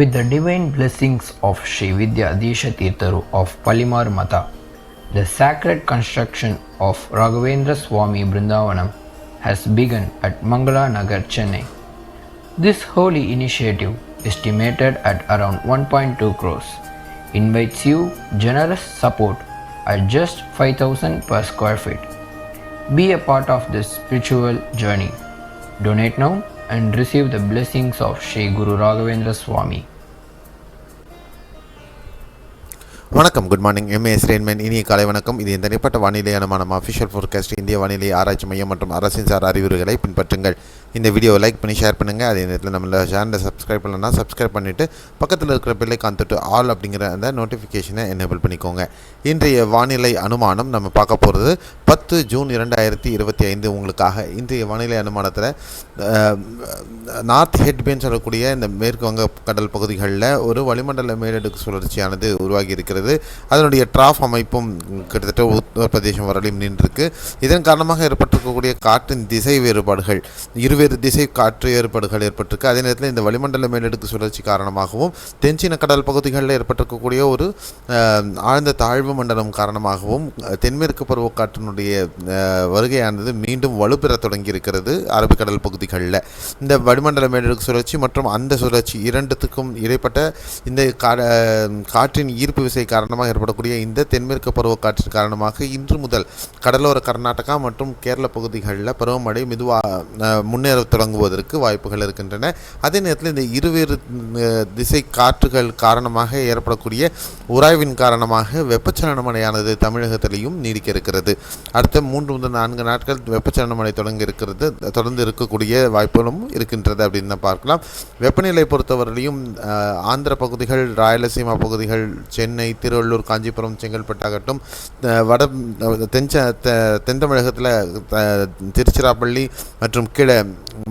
With the divine blessings of Sri Vidya Disha Tirtharu of Palimar Mata, the sacred construction of Raghavendra Swami Brindavanam has begun at Mangala Nagar, Chennai. This holy initiative, estimated at around 1.2 crores, invites you generous support at just 5000 per square feet. Be a part of this spiritual journey. Donate now and receive the blessings of Sri Guru Raghavendra Swami. வணக்கம் good morning M A S ரேன்மேன் இனிய காலை வணக்கம். இது இந்த தனிப்பட்ட வானிலையான நம்ம official forecast இந்திய வானிலை ஆராய்ச்சி மையம் மற்றும் அரசின் சார் அறிவுரைகளை பின்பற்றுங்கள். இந்த வீடியோவை லைக் பண்ணி ஷேர் பண்ணுங்கள் அதே நேரத்தில் நம்மளோட சேனலை சப்ஸ்கிரைப் பண்ணலன்னா சப்ஸ்கிரைப் பண்ணிவிட்டு பக்கத்தில் இருக்கிற பிள்ளை காந்துட்டு ஆல் அப்படிங்கிற அந்த நோட்டிஃபிகேஷனை எனேபிள் பண்ணிக்கோங்க. இன்றைய வானிலை அனுமானம் நம்ம பார்க்க போகிறது பத்து ஜூன் இரண்டாயிரத்தி இருபத்தி ஐந்து உங்களுக்காக. இன்றைய வானிலை அனுமானத்தில் நார்த் ஹெட்பேன்னு சொல்லக்கூடிய இந்த மேற்கு வங்க கடல் பகுதிகளில் ஒரு வளிமண்டல மேலடுக்கு சுழற்சியானது உருவாகி இருக்கிறது. அதனுடைய ட்ராஃப் அமைப்பும் கிட்டத்தட்ட உத்தரப்பிரதேசம் வரலையும் நின்றிருக்கு. இதன் காரணமாக ஏற்பட்டிருக்கக்கூடிய காற்றின் திசை வேறுபாடுகள் இரு இருவேறு திசை காற்று ஏற்பாடுகள் ஏற்பட்டிருக்கு. அதே நேரத்தில் இந்த வளிமண்டல மேலடுக்கு சுழற்சி காரணமாகவும் தென்சீன கடல் பகுதிகளில் ஏற்பட்டிருக்கக்கூடிய ஒரு ஆழ்ந்த தாழ்வு மண்டலம் காரணமாகவும் தென்மேற்கு பருவக்காற்றினுடைய வருகையானது மீண்டும் வலுப்பெற தொடங்கி இருக்கிறது அரபிக்கடல் பகுதிகளில். இந்த வளிமண்டல மேலடுக்கு சுழற்சி மற்றும் அந்த சுழற்சி இரண்டுத்துக்கும் இடைப்பட்ட இந்த கா காற்றின் ஈர்ப்பு விசை காரணமாக ஏற்படக்கூடிய இந்த தென்மேற்கு பருவக்காற்றின் காரணமாக இன்று முதல் கடலோர கர்நாடகா மற்றும் கேரள பகுதிகளில் பருவமழை மெதுவாக முன்னே நேரம் தொடங்குவதற்கு வாய்ப்புகள் இருக்கின்றன. அதே நேரத்தில் இந்த இருவேறு திசை காற்றுகள் காரணமாக ஏற்படக்கூடிய உராய்வின் காரணமாக வெப்பச்சலன மழையானது தமிழகத்திலையும் நீடிக்க இருக்கிறது அடுத்த மூன்று முதல் நான்கு நாட்கள் வெப்பச்சலன மழை தொடங்கி இருக்கிறது தொடர்ந்து இருக்கக்கூடிய வாய்ப்புகளும் இருக்கின்றது அப்படின்னு பார்க்கலாம். வெப்பநிலை பொறுத்தவரையிலையும் ஆந்திர பகுதிகள் ராயலசீமா பகுதிகள் சென்னை திருவள்ளூர் காஞ்சிபுரம் செங்கல்பட்டாகட்டும் வட தென்ச தெ- தென் தமிழகத்தில் திருச்சிராப்பள்ளி மற்றும் கீழே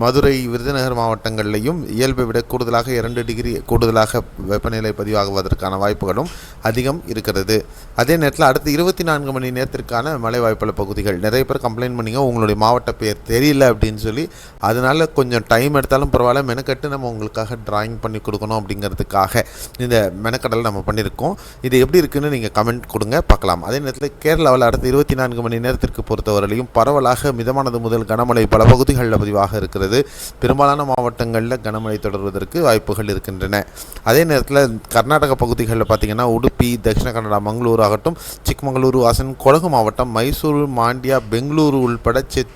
மதுரை விருதுநகர் மாவட்டங்களிலையும் இயல்பை விட கூடுதலாக இரண்டு டிகிரி கூடுதலாக வெப்பநிலை பதிவாகுவதற்கான வாய்ப்புகளும் அதிகம் இருக்கிறது. அதே நேரத்தில் அடுத்த இருபத்தி நான்கு மணி நேரத்திற்கான மழை வாய்ப்புள்ள பகுதிகள். நிறைய பேர் கம்ப்ளைண்ட் பண்ணிங்க உங்களுடைய மாவட்ட பேர் தெரியல அப்படின்னு சொல்லி. அதனால் கொஞ்சம் டைம் எடுத்தாலும் பரவாயில்ல மெனக்கட்டு நம்ம உங்களுக்காக டிராயிங் பண்ணி கொடுக்கணும் அப்படிங்கிறதுக்காக இந்த மெனக்கடல் நம்ம பண்ணியிருக்கோம். இது எப்படி இருக்குன்னு நீங்கள் கமெண்ட் கொடுங்க பார்க்கலாம். அதே நேரத்தில் கேரளாவில் அடுத்த இருபத்தி நான்கு மணி நேரத்திற்கு பொறுத்தவரையிலையும் பரவலாக மிதமானது முதல் கனமழை பல பகுதிகளில் பதிவாக இருக்கிறது. பெரும்பாலான மாவட்டங்களில் கனமழை தொடர்வதற்கு வாய்ப்புகள் இருக்கின்றன. அதே நேரத்தில் கர்நாடக பகுதிகளில் பார்த்தீங்கன்னா உடுப்பி தட்சிண கன்னடா மங்களூர் ஆகட்டும் சிக்மங்களூரு வாசன் கொடகு மாவட்டம் மைசூரு மாண்டியா பெங்களூரு உள்பட செத்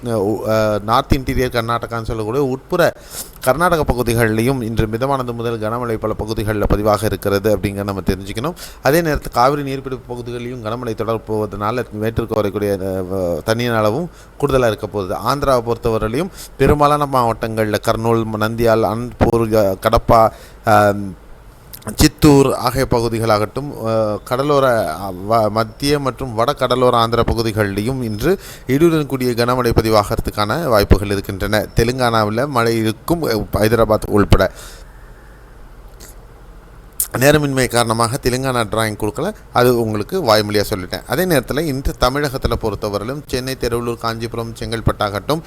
நார்த் இன்டீரியர் கர்நாடகான்னு சொல்லக்கூடிய உட்புற கர்நாடக பகுதிகளிலையும் இன்று மிதமானது முதல் கனமழை பல பகுதிகளில் பதிவாக இருக்கிறது அப்படிங்கிற நம்ம தெரிஞ்சுக்கணும். அதே நேரத்தில் காவிரி நீர்பிடிப்பு பகுதிகளிலும் கனமழை தொடர் போவதனால மேட்டிற்கு வரக்கூடிய தண்ணீர் அளவும் கூடுதலாக இருக்க போகுது. ஆந்திராவை பொறுத்தவரையிலையும் பெரும்பாலான மாவட்டங்களில் கர்னூல் நந்தியால் அன்பூர் கடப்பா சித்தூர் ஆகிய பகுதிகளாகட்டும் கடலோர வ- மத்திய மற்றும் வட கடலோர ஆந்திர பகுதிகளிலும் இன்று இடியுடன் கூடிய கனமழை பதிவாகிறதுக்கான வாய்ப்புகள் இருக்கின்றன. தெலுங்கானாவில் மழை இருக்கும் ஹைதராபாத் உள்பட. நேரமின்மை காரணமாக தெலுங்கானா டிராயிங் கொடுக்கல. அது உங்களுக்கு வாய்மொழியாக சொல்லிட்டேன். அதே நேரத்தில் இன்று தமிழகத்தில் பொறுத்தவரையிலும் சென்னை திருவள்ளூர் காஞ்சிபுரம் செங்கல்பட்டாகட்டும்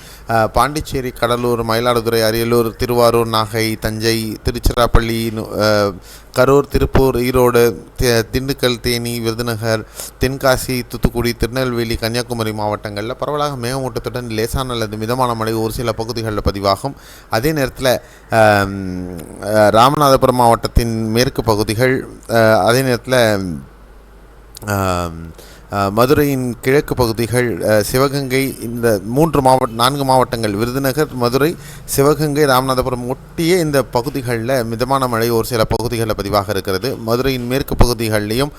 பாண்டிச்சேரி கடலூர் மயிலாடுதுறை அரியலூர் திருவாரூர் நாகை தஞ்சை திருச்சிராப்பள்ளி கரூர் திருப்பூர் ஈரோடு தி- திண்டுக்கல் தேனி விருதுநகர் தென்காசி தூத்துக்குடி திருநெல்வேலி கன்னியாகுமரி மாவட்டங்களில் பரவலாக மேகமூட்டத்துடன் லேசான அல்லது மிதமான மழை ஒரு சில பகுதிகளில் பதிவாகும். அதே நேரத்தில் ராமநாதபுரம் மாவட்டத்தின் மேற்கு பகுதிகள் அதே நேரத்தில் மதுரையின் கிழக்கு பகுதிகள் சிவகங்கை இந்த மூன்று மாவட்ட நான்கு மாவட்டங்கள் விருதுநகர் மதுரை சிவகங்கை ராமநாதபுரம் ஒட்டிய இந்த பகுதிகளில் மிதமான மழை ஒரு சில பகுதிகளில் பதிவாக இருக்கிறது. மதுரையின் மேற்கு பகுதிகளிலையும்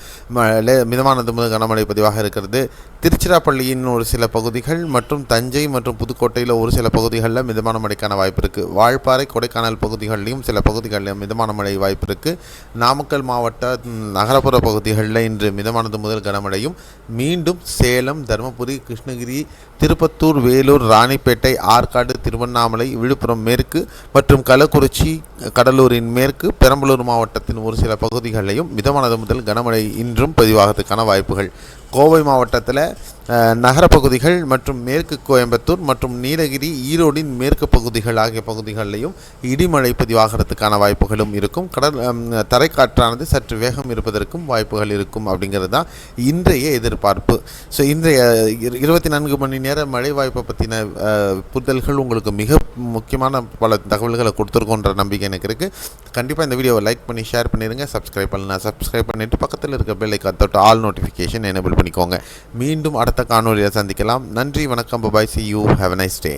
மிதமானது முதல் கனமழை பதிவாக இருக்கிறது. திருச்சிராப்பள்ளியின் ஒரு சில பகுதிகள் மற்றும் தஞ்சை மற்றும் புதுக்கோட்டையில் ஒரு சில பகுதிகளில் மிதமான மழைக்கான வாய்ப்பு இருக்குது வால்பாறை கொடைக்கானல் பகுதிகளிலும் சில பகுதிகளில் மிதமான மழை வாய்ப்பு இருக்குது நாமக்கல் மாவட்ட நகரப்புற பகுதிகளில் இன்று மிதமானது முதல் கனமழையும் மீண்டும் சேலம் தருமபுரி கிருஷ்ணகிரி திருப்பத்தூர் வேலூர் ராணிப்பேட்டை ஆற்காடு திருவண்ணாமலை விழுப்புரம் மேற்கு மற்றும் கள்ளக்குறிச்சி கடலூரின் மேற்கு பெரம்பலூர் மாவட்டத்தின் ஒரு சில பகுதிகளிலையும் மிதமானது முதல் கனமழை இன்றும் பதிவாகிறதுக்கான வாய்ப்புகள். கோவை மாவட்டத்தில் நகரப்பகுதிகள் மற்றும் மேற்கு கோயம்புத்தூர் மற்றும் நீலகிரி ஈரோடின் மேற்கு பகுதிகள் ஆகிய பகுதிகளிலையும் இடிமழை பதிவாகிறதுக்கான வாய்ப்புகளும் இருக்கும். கடல் தரைக்காற்றானது சற்று வேகம் இருப்பதற்கும் வாய்ப்புகள் இருக்கும் அப்படிங்கிறது தான் இன்றைய எதிர்பார்ப்பு. ஸோ இன்றைய இரு- இருபத்தி நான்கு மணி நேர மழை வாய்ப்பை பற்றின புரிதல்கள் உங்களுக்கு மிக முக்கியமான பல தகவல்களை கொடுத்துருக்கோன்ற நம்பிக்கை எனக்கு இருக்குது கண்டிப்பாக இந்த வீடியோவை லைக் பண்ணி ஷேர் பண்ணிடுங்க சப்ஸ்கிரைப் பண்ணலாம் சப்ஸ்கிரைப் பண்ணிவிட்டு பக்கத்தில் இருக்க பெல் ஐக்கான் தொட்டு ஆல் நோட்டிஃபிகேஷன் எனேபிள் பண்ணிக்கோங்க. மீண்டும் அடுத்த காணொலியில் சந்திக்கலாம். நன்றி வணக்கம். Bye bye see you have nice day